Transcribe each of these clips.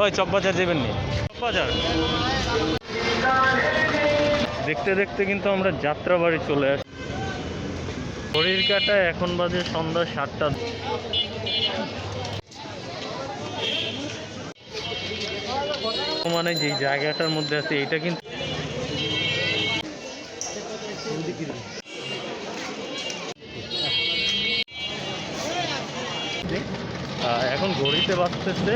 ওই চকবাজার যাবেন নি। চকবাজার দেখতে দেখতে কিন্তু আমরা যাত্রাবাড়ি চলে আসি ঘড়ির কাটা এখন বাজে সন্ধ্যা সাতটা। মানে যে জায়গাটার মধ্যে আছে এটা কিন্তু এখন ঘড়িতে বাজতেছে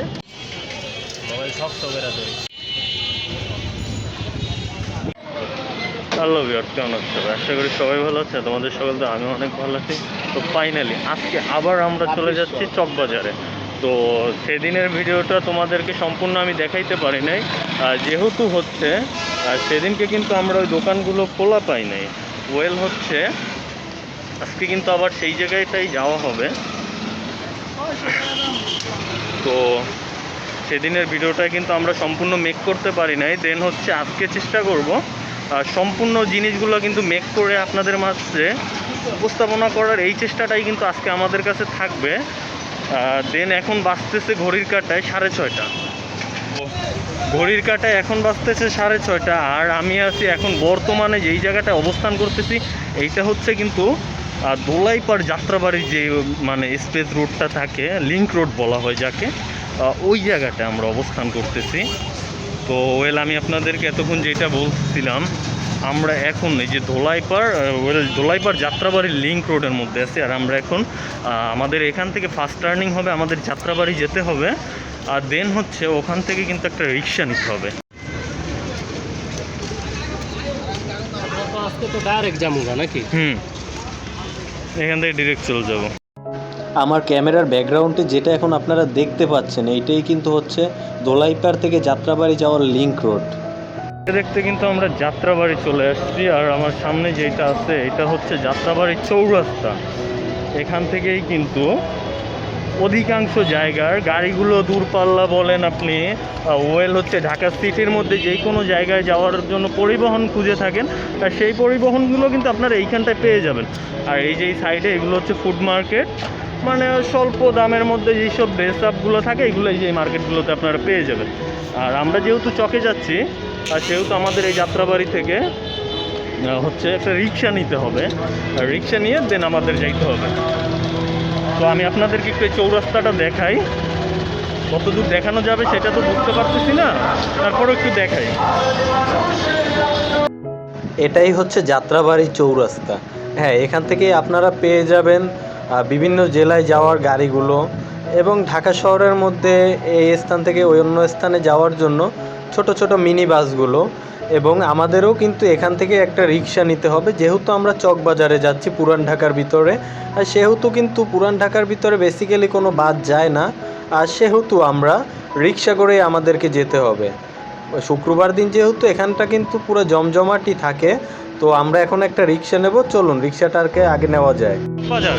মোবাইল শক্ত ধরি। হ্যালো বিয়ার কেমন আছো আশা করি সবাই ভালো আছে তোমাদের সকল তো আমি অনেক ভালো আছি। তো ফাইনালি আজকে আবার আমরা চলে যাচ্ছি চকবাজারে। তো সেদিনের ভিডিওটা তোমাদেরকে সম্পূর্ণ আমি দেখাইতে পারি নাই। যেহেতু হচ্ছে সেদিনকে কিন্তু আমরা ওই দোকানগুলো খোলা পাই নাই। ওয়েল হচ্ছে আজকে কিন্তু আবার সেই জায়গাটাই যাওয়া হবে। তো সেদিনের ভিডিওটা কিন্তু আমরা সম্পূর্ণ মেক করতে পারি নাই। দেন হচ্ছে আজকে চেষ্টা করব সম্পূর্ণ জিনিসগুলো কিন্তু মেক করে আপনাদের মাঝে উপস্থাপনা করার। এই চেষ্টাটাই কিন্তু আজকে আমাদের কাছে থাকবে। দেন এখন বাঁচতেছে ঘড়ির কাটায় সাড়ে ছয়টা। ঘড়ির কাটায় এখন বাঁচতেছে সাড়ে ছয়টা, আর আমি আছি এখন বর্তমানে যেই জায়গাটায় অবস্থান করতেছি, এইটা হচ্ছে কিন্তু দোলাইপাড় যাত্রাবাড়ির যে মানে স্পেস রোডটা থাকে লিংক রোড বলা হয় যাকে। ওই জায়গাটায় আমরা অবস্থান করতেছি। তো ওয়েল আমি আপনাদেরকে এতক্ষণ যেটা বলছিলাম আমরা এখন এই যে ধোলাইপাড় ওয়েল ধোলাইপাড় যাত্রাবাড়ির লিঙ্ক রোডের মধ্যে আছি আর আমরা এখন আমাদের এখান থেকে ফার্স্ট টার্নিং হবে আমাদের যাত্রাবাড়ি যেতে হবে আর দেন হচ্ছে ওখান থেকে কিন্তু একটা রিক্সা নিতে হবে। আজকে তো ডাইরেক্ট যাব নাকি? হুম। এখান থেকে ডিরেক্ট চলে যাব। আমার ক্যামেরার ব্যাকগ্রাউন্ডে যেটা এখন আপনারা দেখতে পাচ্ছেন, এইটাই কিন্তু হচ্ছে দোলাইপাড় থেকে যাত্রাবাড়ি যাওয়ার লিংক রোড দেখতে কিন্তু আমরা যাত্রাবাড়ি চলে আসছি, আর আমার সামনে যেটা আছে, এটা হচ্ছে যাত্রাবাড়ির চৌরাস্তা। এখান থেকেই কিন্তু অধিকাংশ জায়গার গাড়িগুলো দূরপাল্লা বলেন আপনি ওয়েল হচ্ছে ঢাকা সিটির মধ্যে যে কোনো জায়গায় যাওয়ার জন্য পরিবহন খুঁজে থাকেন, আর সেই পরিবহনগুলো কিন্তু আপনারা এইখানটায় পেয়ে যাবেন। আর এই যে সাইডে এগুলো হচ্ছে ফুড মার্কেট মানে স্বল্প দামের মধ্যে যেসব ড্রেস আপগুলো থাকে এগুলো এই মার্কেটগুলোতে আপনারা পেয়ে যাবেন। আর আমরা যেহেতু চকে যাচ্ছি, আর সেহেতু আমাদের এই যাত্রাবাড়ি থেকে হচ্ছে একটা রিক্সা নিতে হবে। আর রিক্সা নিয়ে দেন আমাদের যাইতে হবে। তো আমি আপনাদেরকে একটু এই চৌরাস্তাটা দেখাই। কতদূর দেখানো যাবে সেটা তো বুঝতে পারতেছি না। তারপরে একটু দেখাই। এটাই হচ্ছে যাত্রাবাড়ি চৌরাস্তা। হ্যাঁ এখান থেকে আপনারা পেয়ে যাবেন বিভিন্ন জেলায় যাওয়ার গাড়িগুলো এবং ঢাকা শহরের মধ্যে এই স্থান থেকে ওই অন্য স্থানে যাওয়ার জন্য ছোট ছোট মিনি বাসগুলো এবং আমাদেরও কিন্তু এখান থেকে একটা রিক্সা নিতে হবে। যেহেতু আমরা চকবাজারে যাচ্ছি পুরান ঢাকার ভিতরে, আর সেহেতু কিন্তু পুরান ঢাকার ভিতরে বেসিক্যালি কোনো বাস যায় না। আর সেহেতু আমরা রিক্সা করেই আমাদেরকে যেতে হবে। শুক্রবার দিন যেহেতু এখানটা কিন্তু পুরো জমজমাটি থাকে তো আমরা এখন একটা রিক্সা নেব। চলুন রিক্সাটাকে আগে নেওয়া যায়। বাজার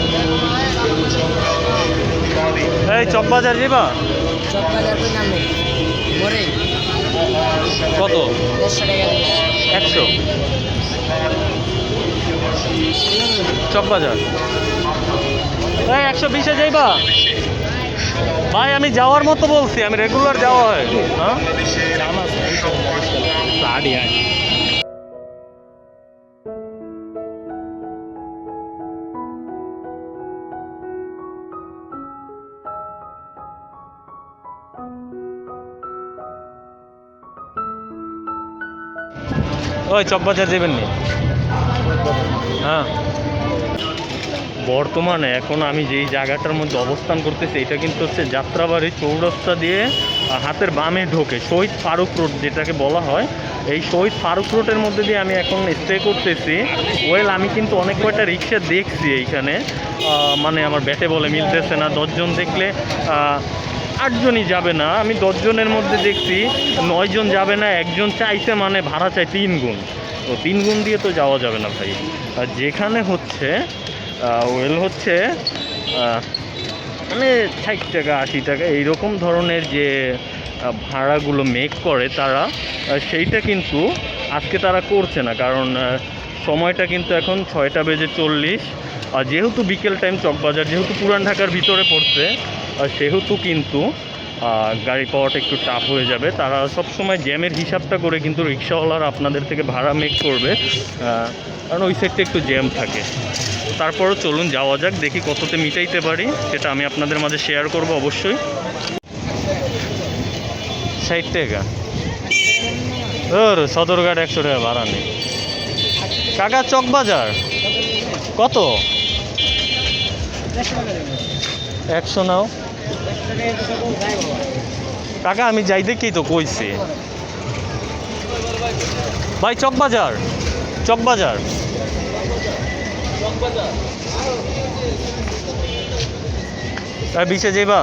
এই বাজার যাবা চকবাজার কই নাম? মরে কত? টাকা চক বাজার এই একশো বিশে যাইবা? ভাই আমি যাওয়ার মতো বলছি আমি রেগুলার যাওয়া হয়। হ্যাঁ? ওই চকবাজার যাবেন নি হ্যাঁ। বর্তমানে এখন আমি যেই জায়গাটার মধ্যে অবস্থান করতেছি, এটা কিন্তু হচ্ছে যাত্রাবাড়ি চৌরাস্তা দিয়ে হাতের বামে ঢোকে, শহীদ ফারুক রোড যেটাকে বলা হয়। এই শহীদ ফারুক রোডের মধ্যে দিয়ে আমি এখন স্টে করতেছি। ওয়েল আমি কিন্তু অনেক কয়টা রিক্সা দেখছি এইখানে। মানে আমার ব্যাটে বলে মিলতেছে না, দশজন দেখলে আটজনই যাবে না। আমি দশজনের মধ্যে দেখছি, নয়জন যাবে না, একজন চাইছে মানে ভাড়া চাই তিন গুণ তো তিন গুণ দিয়ে তো যাওয়া যাবে না ভাই। আর যেখানে হচ্ছে ওয়েল হচ্ছে মানে ষাট টাকা, আশি টাকা, এইরকম ধরনের যে ভাড়াগুলো মেক করে তারা সেইটা কিন্তু আজকে তারা করছে না। কারণ সময়টা কিন্তু এখন ছয়টা বেজে চল্লিশ। আর যেহেতু বিকেল টাইম চকবাজার, যেহেতু পুরান ঢাকার ভিতরে পড়ছে সেহেতু কিন্তু গাড়ি পাওয়াটা একটু টাফ হয়ে যাবে। তারা সবসময় জ্যামের হিসাবটা করে কিন্তু রিক্সাওয়ালারা আপনাদের থেকে ভাড়া মেক করবে। কারণ ওই সাইডটা একটু জ্যাম থাকে। তারপরও চলুন যাওয়া যাক, দেখি কততে মিটাইতে পারি। সেটা আমি আপনাদের মাঝে শেয়ার করব অবশ্যই। ষাট টাকা। ওর সদরঘাট একশো টাকা ভাড়া নেই। কাকা চক বাজার, কত? একশো নাও। কাকা, আমি যাই দেখি তো কইছি। ভাই, চক বাজার চক বাজার। আর বিশে যাইবা?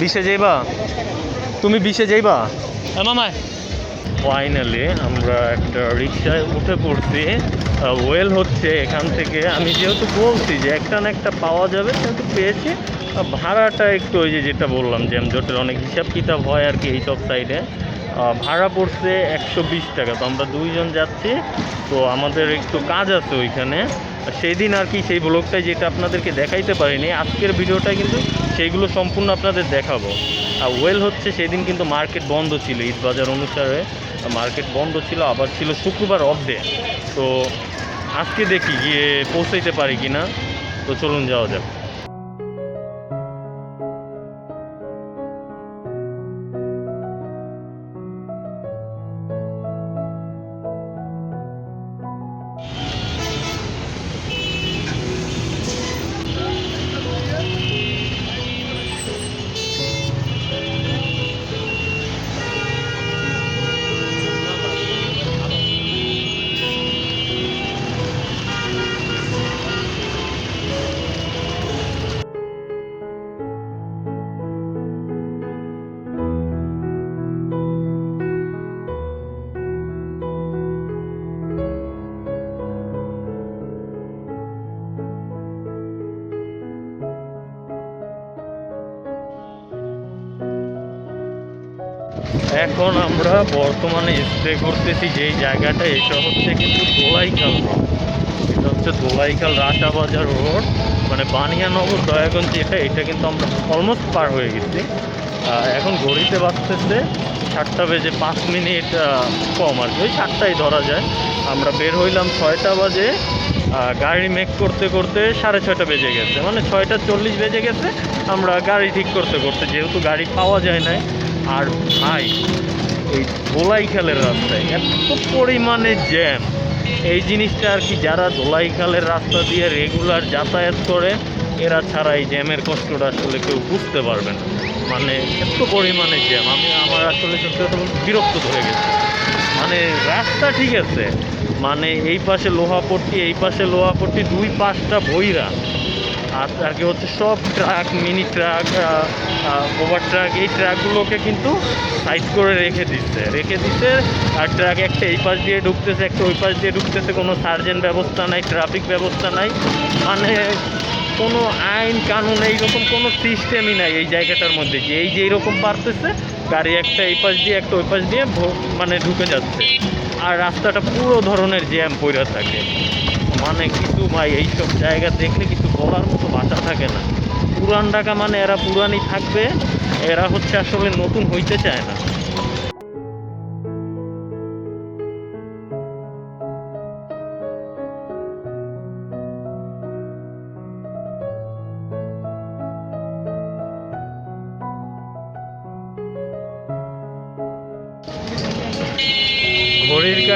বিশে যাইবা? তুমি বিশে যাইবা? মামায় ফাইনালি আমরা একটা রিক্সায় উঠে পড়ছি। ওয়েল হচ্ছে এখান থেকে। আমি যেহেতু বলছি যে একটা না একটা পাওয়া যাবে সেহেতু পেয়েছি। ভাড়াটা একটু ওই যে যেটা বললাম যে জ্যামজটের অনেক হিসাব কিতাব হয় আর কি এই সব সাইডে ভাড়া পড়ছে একশো বিশ টাকা। তো আমরা দুইজন যাচ্ছি, তো আমাদের একটু কাজ আছে ওইখানে। সেই দিন আর কি সেই ব্লগটাই যেটা আপনাদেরকে দেখাইতে পারিনি, আজকের ভিডিওটা কিন্তু সেইগুলো সম্পূর্ণ আপনাদের দেখাবো। আর ওয়েল হচ্ছে সেদিন কিন্তু মার্কেট বন্ধ ছিল ঈদ বাজার অনুসারে মার্কেট বন্ধ ছিল, আবার ছিল শুক্রবার ডে তো আজকে দেখি গিয়ে পৌঁছাইতে পারি কি না তো চলুন যাওয়া যাক। এখন আমরা বর্তমানে স্প্রে করতেছি যেই জায়গাটা, এটা হচ্ছে কিন্তু দোলাইখাল রোড এটা হচ্ছে দোলাইখাল রাটাবাজার রোড মানে বানিয়ানগর, দয়াগঞ্জ যেটা, এটা কিন্তু আমরা অলমোস্ট পার হয়ে গেছি। এখন ঘড়িতে বাজতেছে সাতটা বেজে পাঁচ মিনিট কম আর কি। ওই সাতটাই ধরা যায়। আমরা বের হইলাম ছয়টা বাজে গাড়ি মেক করতে করতে সাড়ে ছয়টা বেজে গেছে। মানে ছয়টা চল্লিশ বেজে গেছে, আমরা গাড়ি ঠিক করতে করতে। যেহেতু গাড়ি পাওয়া যায় নাই আর ভাই, এই দোলাইখালের রাস্তায় এত পরিমাণে জ্যাম। এই জিনিসটা আর কি যারা দোলাইখালের রাস্তা দিয়ে রেগুলার যাতায়াত করে, এরা ছাড়া এই জ্যামের কষ্টটা আসলে কেউ বুঝতে পারবে না। মানে এত পরিমাণে জ্যাম। আমি আমার আসলে সত্যি বিরক্ত ধরে গেছে। মানে রাস্তা ঠিক আছে মানে এই পাশে লোহাপট্টি, এই পাশে লোহাপট্টি, দুই পাশটা বইরা আর কি হচ্ছে সব truck, mini truck over truck, এই ট্রাকগুলোকে কিন্তু সাইড করে রেখে দিচ্ছে রেখে দিচ্ছে। আর ট্রাক একটা এই পাশ দিয়ে ঢুকতেছে, একটা ওই পাশ দিয়ে ঢুকতেছে, কোনো সার্জেন্ট ব্যবস্থা নাই, ট্রাফিক ব্যবস্থা নাই। মানে কোনো আইন, কানুন, এইরকম কোনো সিস্টেমই নাই এই জায়গাটার মধ্যে। যে এই যে এইরকম পারতেছে গাড়ি একটা এই পাশ দিয়ে, একটা ওই পাশ দিয়ে মানে ঢুকে যাচ্ছে। আর রাস্তাটা পুরো ধরনের জ্যাম পড়ে থাকে। মানে কিছু ভাই, এইসব জায়গা দেখলে কিছু বলার মতো ভাষা থাকে না। পুরান ঢাকা মানে এরা পুরানই থাকবে, এরা হচ্ছে আসলে নতুন হইতে চায় না।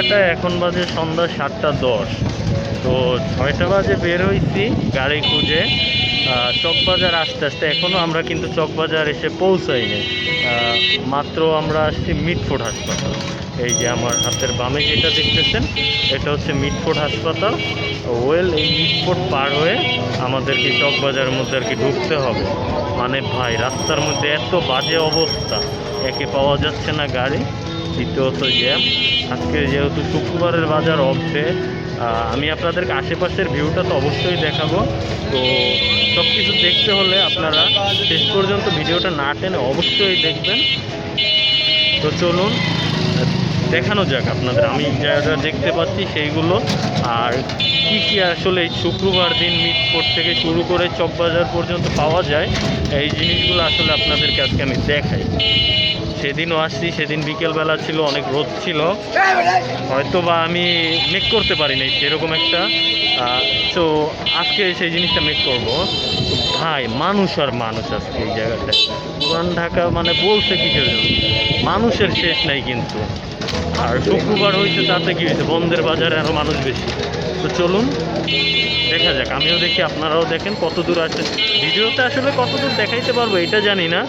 কাটা এখন বাজে সন্ধ্যা সাতটা দশ। তো ছয়টা বাজে বের হয়েছি গাড়ি খুঁজে। চকবাজার আস্তে আস্তে এখনও আমরা কিন্তু চকবাজার এসে পৌঁছাইনি। মাত্র আমরা আসছি মিটফোর্ড হাসপাতাল। এই যে আমার হাতের বামে যেটা দেখতেছেন, এটা হচ্ছে মিটফোর্ড হাসপাতাল। ওয়েল, এই মিটফোর্ড পার হয়ে আমাদেরকে চকবাজারের মধ্যে আর কি ঢুকতে হবে। মানে ভাই, রাস্তার মধ্যে এত বাজে অবস্থা, একে পাওয়া যাচ্ছে না গাড়ি। দ্বিতীয়ত জ্যাম আজকে যেহেতু শুক্রবারের বাজার অফে আমি আপনাদেরকে আশেপাশের ভিউটা তো অবশ্যই দেখাবো। তো সব কিছু দেখতে হলে আপনারা শেষ পর্যন্ত ভিডিওটা না টেনে অবশ্যই দেখবেন। তো চলুন, দেখানো যাক আপনাদের। আমি যা যা দেখতে পাচ্ছি সেইগুলো। আর কি কি আসলে এই শুক্রবার দিন মিটফোর্ট থেকে শুরু করে চকবাজার পর্যন্ত পাওয়া যায়, এই জিনিসগুলো আসলে আপনাদেরকে আজকে আমি দেখাই। সেদিনও আসছি, সেদিন বিকেলবেলা ছিল, অনেক রোদ ছিল। হয়তো বা আমি মেক করতে পারি নাই সেরকম একটা। তো আজকে সেই জিনিসটা মেক করব। ভাই, মানুষ আর মানুষ আজকে এই জায়গাটায়। পুরান ঢাকা মানে বলছে জন্য মানুষের শেষ নাই কিন্তু। আর শুক্রবার হয়েছে, তাতে কি হয়েছে? বন্ধের বাজারে আরও মানুষ বেশি। তো চলুন, দেখা যাক। আমিও দেখি, আপনারাও দেখেন কত দূর আছে ভিডিওতে আসলে কত দূর দেখাইতে পারব, এটা জানি না।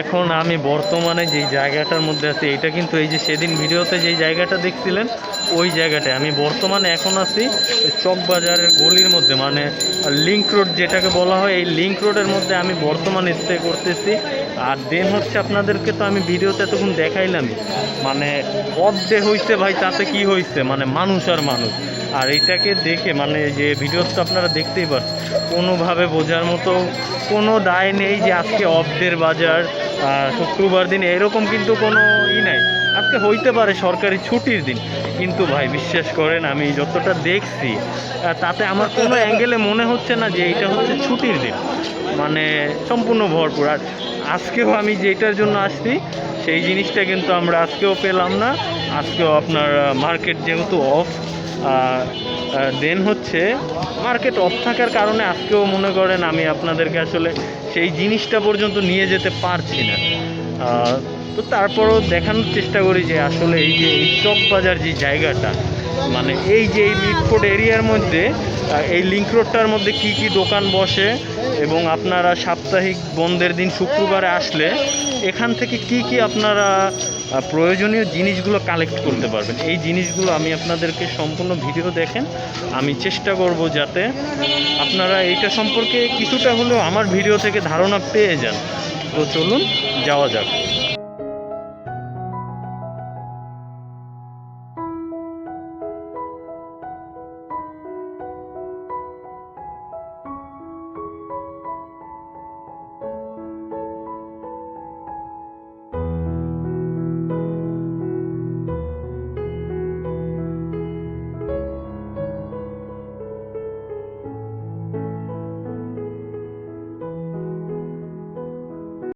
এখন আমি বর্তমানে যেই জায়গাটার মধ্যে আছি এটা কিন্তু এই যে সেদিন ভিডিওতে যেই জায়গাটা দেখছিলেন, ওই জায়গাটায়। আমি বর্তমানে এখন আছি চকবাজারের গলির মধ্যে মানে লিঙ্ক রোড যেটাকে বলা হয়, এই লিঙ্ক রোডের মধ্যে আমি বর্তমানে স্টে করতেছি। আর দেন হচ্ছে আপনাদেরকে তো আমি ভিডিওতে এতক্ষণ দেখাইলামই। মানে অর্ধে হইছে ভাই, তাতে কি হইছে? মানে মানুষ আর মানুষ। আর এইটাকে দেখে মানে যে ভিডিওটা আপনারা দেখতেই পাচ্ছেন, কোনোভাবে বোঝার মতো কোনো দায় নেই যে আজকে অফদের বাজার শুক্রবার দিন এরকম কিন্তু কোনো ই নাই। আজকে হইতে পারে সরকারি ছুটির দিন, কিন্তু ভাই বিশ্বাস করেন, আমি যতটা দেখছি তাতে আমার কোনো অ্যাঙ্গেলে মনে হচ্ছে না যে এটা হচ্ছে ছুটির দিন। মানে সম্পূর্ণ ভরপুর। আর আজকেও আমি যেটার জন্য আসছি, সেই জিনিসটা কিন্তু আমরা আজকেও পেলাম না। আজকেও আপনার মার্কেট যেহেতু অফ দেন হচ্ছে মার্কেট অফ থাকার কারণে আজকেও মনে করেন আমি আপনাদেরকে আসলে সেই জিনিসটা পর্যন্ত নিয়ে যেতে পারছি না। তো তারপরও দেখানোর চেষ্টা করি যে আসলে এই যে এই চক বাজার যে জায়গাটা মানে এই যে এই মিটফোর্ড এরিয়ার মধ্যে এই লিঙ্ক রোডটার মধ্যে কি কি দোকান বসে এবং আপনারা সাপ্তাহিক বন্ধের দিন শুক্রবারে আসলে এখান থেকে কি কি আপনারা প্রয়োজনীয় জিনিসগুলো কালেক্ট করতে পারবেন? এই জিনিসগুলো আমি আপনাদেরকে সম্পূর্ণ ভিডিও দেখেন। আমি চেষ্টা করব যাতে আপনারা এইটা সম্পর্কে কিছুটা হলেও আমার ভিডিও থেকে ধারণা পেয়ে যান। তো চলুন, যাওয়া যাক।